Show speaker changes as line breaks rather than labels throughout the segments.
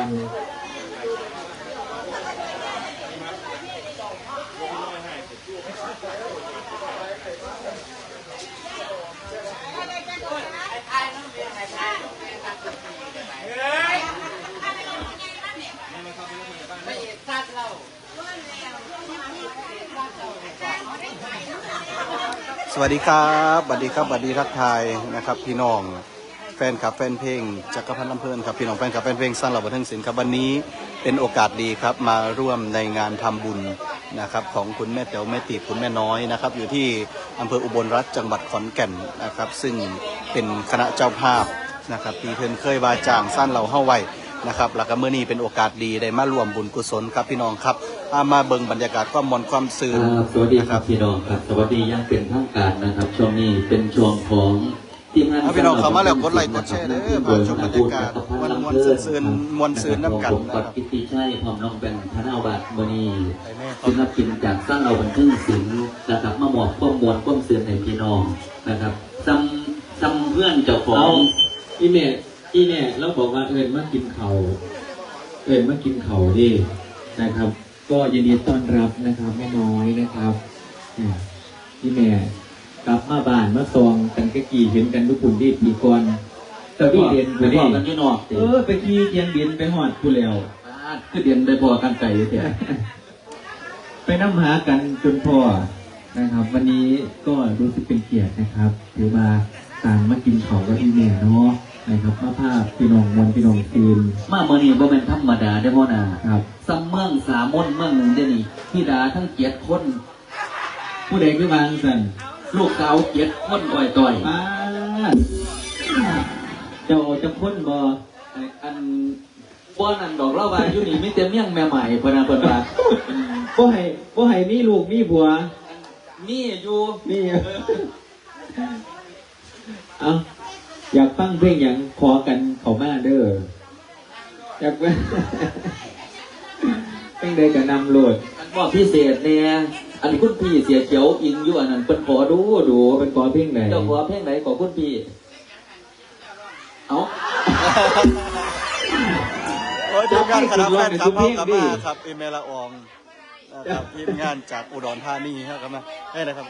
สวัสดีครับสวัสดีครับสวัสดีทักทายนะครับ พี่น้อง ฟนคลับแฟนเพลงจักรพันธ์ลำเพลินครับพี่น้องแฟนคลับแฟนเพลงสร้างเหล่าบันเทิงศิลป์ครับวันนี้เป็นโอกาสดีครับมาร่วมในงานทำบุญนะครับของคุณแม่เต๋วแม่ติคุณแม่น้อยนะครับอยู่ที่อำเภออุบลรัฐจังหวัดขอนแก่นนะครับซึ่งเป็นคณะเจ้าภาพนะครับที่เพิ่นเคยวาจ้างสร้างเหล่าเฮ้าไว้นะครับแล้วก็เมื่อนี้เป็นโอกาสดีได้มาร่วมบุญกุศลครับพี่น้องครับอามาเบิ่งบรรยากาศความมนความซื่น
ครับสวัสดีครับพี่น้องครับ สวัสดีอยังเป็นทางการนะครับ ช่วงนี้เป็นช่วง
เอาพี่น้องเข้ามาแล้วกดไลค์กดแชร์เด้อผ่านชมบรรยากาศม่วนซื่นๆม่วนซื่นน้ำกันนะค
ปั
รั
ด
บ
กิติชัยพร้อมน้องเป็นธนาบัตรมณี
ไปแม่ครั
ศิลปินจากสร้างเราบันเทิงศิลป์นะครับมาหมอบก้มมวลก้มเสือนในพี่น้องนะครับซ้ำซ้ำเพื่อนเจ้าขอ
เอา
ง
อีเน่อีเน่เราบอกว่าเอิญมากินเขาวเอิญมากินเขาวดินะครับ ก็ยินดีต้อนรับนะครับแม่น้อยนะครับอ่าอีเน่ กลับมาบ้านมาซองกันกะกี่เห็นกันทุกคนที่ปีก่อนแต่พี่เรียน
ไป
ไป
พอ
นี่
กันที่นอก
เออไปขี่เทียนบินไปหอดกูแล้ว
คือเดียนได้พอกันไก่เถอะ
ไปน้ำหากันจนพอนะครับ วันนี้ก็รู้สึกเป็นเกียรตินะครับถือมาต่างมากินเขาวกับอีเน่เนาะนะครับมาภาพพี่น้องมวลพี่น้องคืน
มาเมื่อนี้บ่เป็นธรรมดาได้อพ่อนา
ครับ
ซ้ำเมืองสามมนเมืองหนึ่งเด้อนี่พี่ดาทั้งเกียรติคน
ผู้ใดคือวางสัน
ลูกสาวเกียรติคนอ่อยต่อย
ป้าดเจ้าจะพ้นบ่
อันบ่นั่นดอกเล่าว่าอยู่นี่มีแต่เมี่ยงแม่ใหม่เพนนาเพิ่นว่า
บ่ให้บ่ให้มีลูกมีผัว
มีอยู่
นี่เอาอยากฟังเพลงอย่างขอกันเขามาเด้ออยากเพลงใดก็นำโหลด
อัน ว่าพิเศษเนี่ยอันนี้คุณพี่เสียเขียวอิงอยู่อันนั้นเพิ่นขอดูดู
เป็นขอเพลงไหน
เจ้าขอเพลงไหนขอคุณพี่เอา
โอ้ยทีมงานคณะแฟนคลับเข้ามาครับเอเมลาอองนะครับทีมงานจากอุดรธานีครับมาให้นะครับ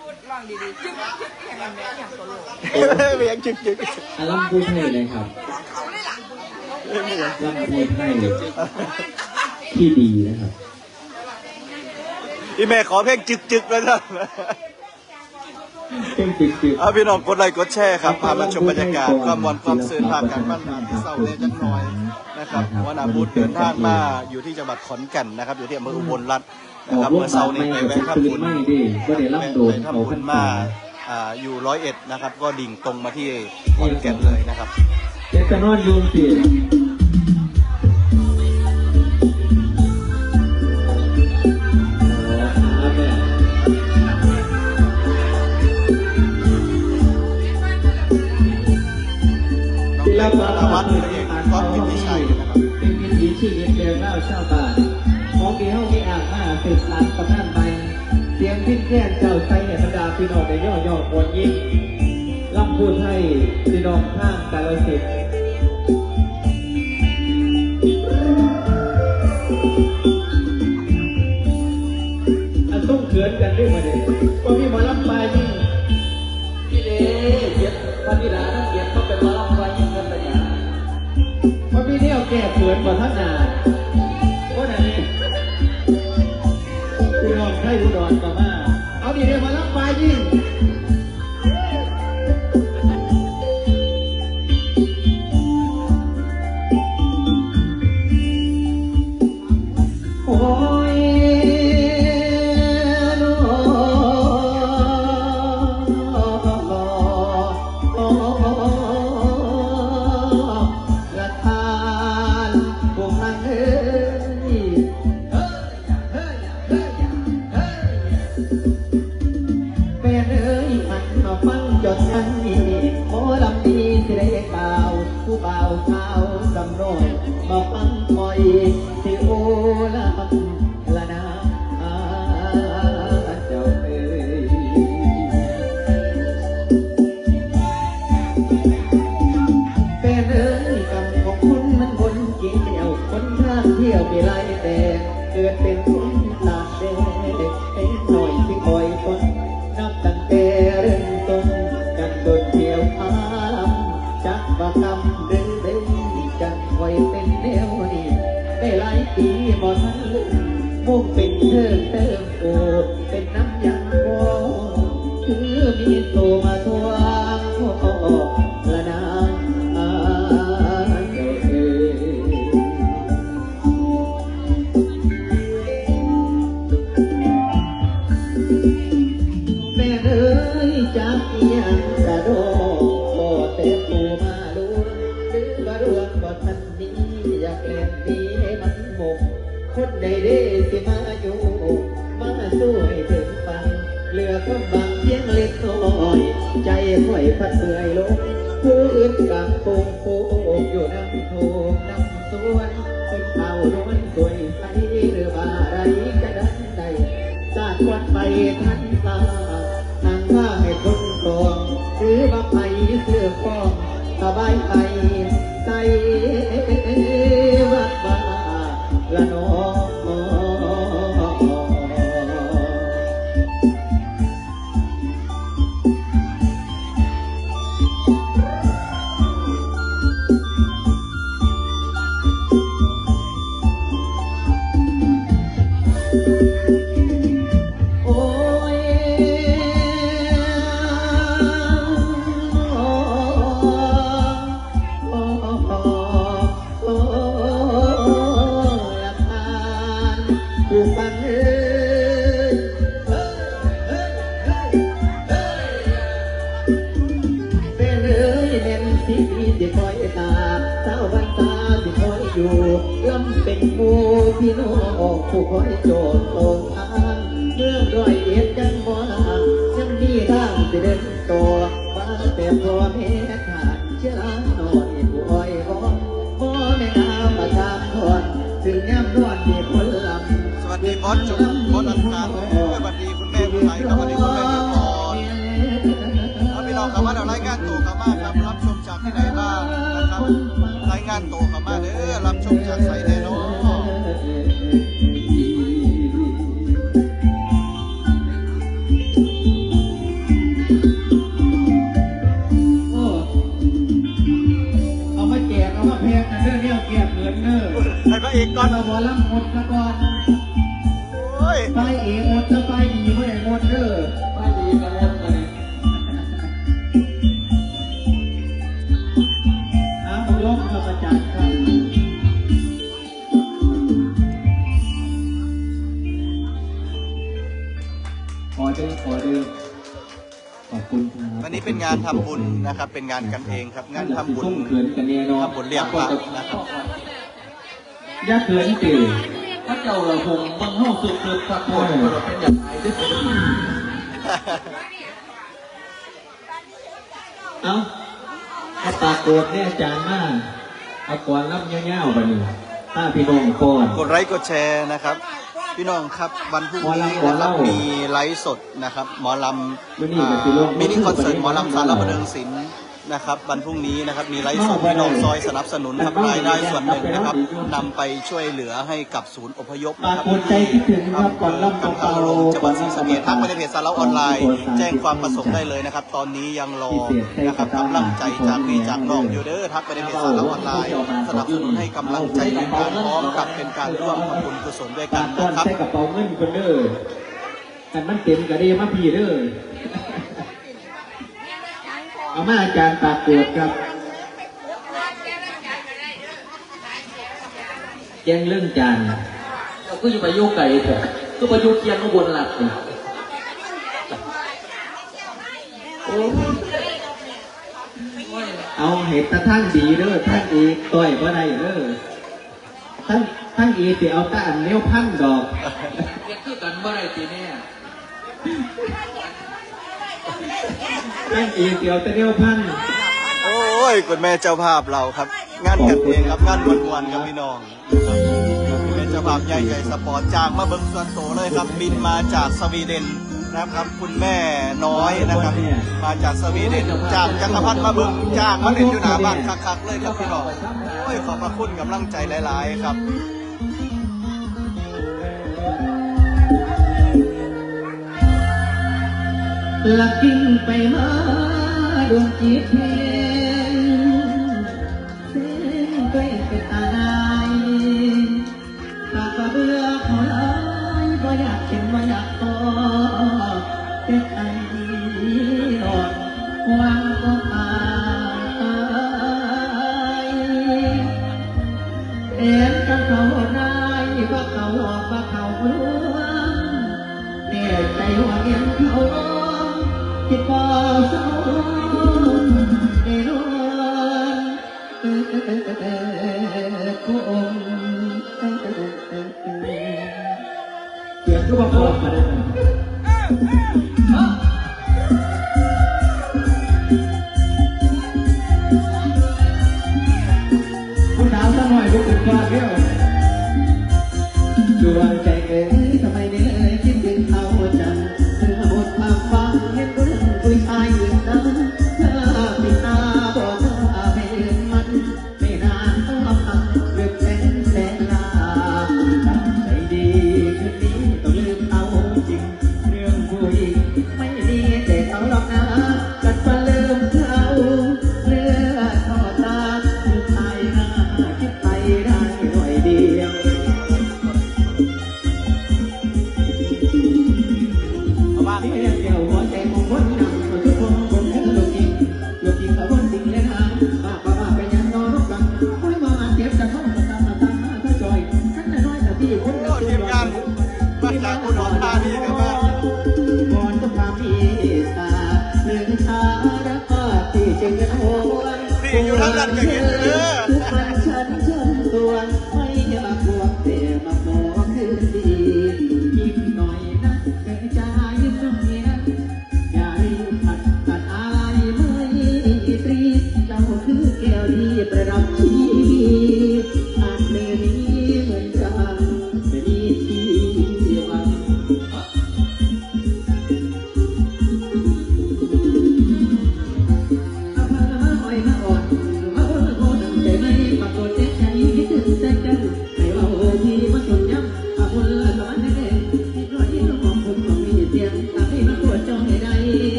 พูดลองดีๆจึ๊กจึ๊กอย่างนั้นแม่อย่างตัวโลก
เวียงจึกจึก
อาลัมพูดให้เลยครับลัมพูดให้ที่ดีนะครับ
อีเมลขอเพลงจึกจึกเลยนะ
เพลงจิกจิก
เอาพี่น้องกดไลค์กดแชร์ครับพามาชมบรรยากาศความมวลความซื่นภาพการบ้านนาที่เศร้าเลยจังน้อยนะครับวนาบุตรเดินทางมาอยู่ที่จังหวัดขอนแก่นนะครับ อยู่ที่อำเภออุบลรัตน์นะครับเมื่อเช้านี้ไปแวะทำบุญ
ไม่ดิก็ได้รับโดน
ไป
เขา
ทำบุ
ขึ้
ญ
น
มา
มา
อ่าอยู่ร้อยเอ็ดนะครับ ก็ดิ่งตรงมาที่ขอนแก่นเลยนะครับ
เดี๋ยวจะนอนอยูมสิ ศิลปะ
น้องวัดเองก็กิติชัยนะครับ
เป็นวิถีชีวิตเดิมเล่าชาวบ้านของเกี่ยวมีอ่างมาสืบสานประท่านไปเสียงพิษแก่เจ้าใจในบรรดาพี่น้องในย่อย่อมวลยิ่งลำพูดให้พี่น้องข้างกาลสิทธิ์อันต้องเขินกันด้วยมาเด็ก แม่เอ้ยกรรมของคุณมันบนเก
ยวมีลายแดงเกิดเป็นคนตากแดงเอ็นหน่อยที่คอยคนนับตั้งแต่เริ่มต้นกันโดนเที่ยวพามจักว่ากำเดินเดินจังคอยเป็นแนวนี้ได้หลายปีบ่ทันลืมมุ่งเป็นเทิมเติมโอเป็นน้ำยังโอคือมีโตมา มาสู้ให้ถึงฟังเหลือก็บางเพียงเล็กน้อย ใจค่อยพัดเบื่อยลงผู้อื่นกลางโป่งโป่งอยู่น้ำโทงน้ำสวนคนเอาโดนสวยใสหรือว่าไรก็ดันใดสาดวันไปทันตาทางว่าให้คนตองหรือว่าไปเสื้อฟองสบายใจใจวัดว่าละน้อ ผู้ฟังเอ้ยเฮ้ยเฮ้ยเฮ้ยเฮ้ยเป็นเอ้ยเป็นที่ที่คอยตาเจ้าบันตาที่คอยอยู่ย่อมเป็นหมู่พี่น้องผู้คอยโจทย์ตรงทางเมื่อร้อยเอ็ดจังบ่ลายังมีทางสิเดินต่อมาแต่พ่อแม่ขาดเชื่อหน่อยผู้อ้อยอ้อนพ่อแม่น้ำมาตามทอนถึงย่ำนอนมีคน
อสจุ๊บบอสอันคารเอ้ยสวัสดีคุณแม่คุณไหลครับสวัสดีคุณแม่คุณพรแล้วพี่น้องครับว่าเรารายงานตัวกันมาครับรับชมจากที่ไหนบ้างนะครับรายงานตัวกันมาเด้อรับชมจากไสแน่นอน
โอ้เอามาแจกเอามาแพงกันเด้อเนี่ยแจกเงินเด้อ
ให้พระเอกก่
ก่
อ
อนนเอาบอลล่ำหมดซะก่อน ขอเด้อขอเด้อขอบคุณครับ
วันนี้เป็นงานทำบุญนะครับ เป็นงานกันเองครับ งานทำบุญ
ส่งเขินกันแน่นอน
ทำบุญเลี้ยงพระนะครับ
อย่าเขินตื่
พระเจ้าเราคงบังเฮาสุดเกิดสักคนเราเป็นอย่างไรด้วย
เอาเอาปากโกรธเนี่ยอาจารย์มากเอาก่อนรับเงี้ยวๆไปนี่ถ้าพี่น้องก่อน
กดไลค์กดแชร์นะครับ พี่น้องครับวันพรุ่งนี้
หมอ
นะ
ลำหมอ
ครับ
เล่ามี
มีไลฟ์สดนะครับ หมอล
วันนี้ำก็คือโลก
มินิคอนเสิร์ตหมอลำสาร
หมอ
บัน
ลำ
เทิงศิลป์ นะครับวันพรุ่งนี้นะครับมีไลฟ์สด
มา
พี่น้อง
ไปเลย
ซอยสนับสนุนครับ
แต่ว่ารา
ยได้ส่วนหนึ่งนะครับ
ไปเลย
นำไปช่วยเหลือให้กับศูนย์อพยพ
ปรา
นะครับ
กฏใจคิดถึงครับก่อนรับ
กัน
เปา
ทางลงจังหวัดศรีสะเกษทักไปในเพจสารออนไลน์
ของ
แจ้งความประสงค์ได้เลยนะครับ ตอนนี้ยังรอนะครับกำลังใจจากพี่จากน้องอยู่เด้อทักไปในเพจสารออนไลน์ สนับสนุนให้กำลังใจในการพร้อมกับเป็นการร่วมทำบุญกุศลด้วยกั
ปานกก้อน
นะครับ
ใส่กระเป๋าเงินคนเด้อกันมันเต็มกระเดียมาพี่เด้อ เอามาอาจารย์ปากโกรธครับแจ้งเรื่องจาน
เราก็อยู่ไปโยกไก่เถอะก็ไปโยกเคียงข้างบนหลักนี่
โอ้เอาเห็ดตะทั้งดีเด้อทั้งอีต่อยบ่ได้เด้อทั้งทั้งอีสิเอาตาอันเนี้ยวพันดอก
เรียนคือกันเมื่อไรตีเนี่ แม่
งเอกเดี๋ยวตะเนียวพัน
โอ้ยคุณแม่เจ้าภาพเราครับ งานกันเองครับงานมวนๆครับพี่น้องคุณแม่เจ้าภาพใหญ่ใหญ่สปอร์ตจากมาเบิ้งส่วนโตเลยครับบินมาจากสวีเดนนะครับ คุณแม่น้อยนะครับ มาจากสวีเดนจากจักรพรรดมาเบิ้งจางมาเล่นอยู่หนาบ้านคักๆเลยครับพี่น้องโอ้ยขอบพระคุณกำลังใจหลาย ๆ ครับ
ลักกิ้งไปมาดวงจิตเพียงเส้นไปเป็นอะไรปาก
ก
ระเบือเอาเลยบ่อยากเข็ม
บ่อ
ยา
ก
ต
อ
如果服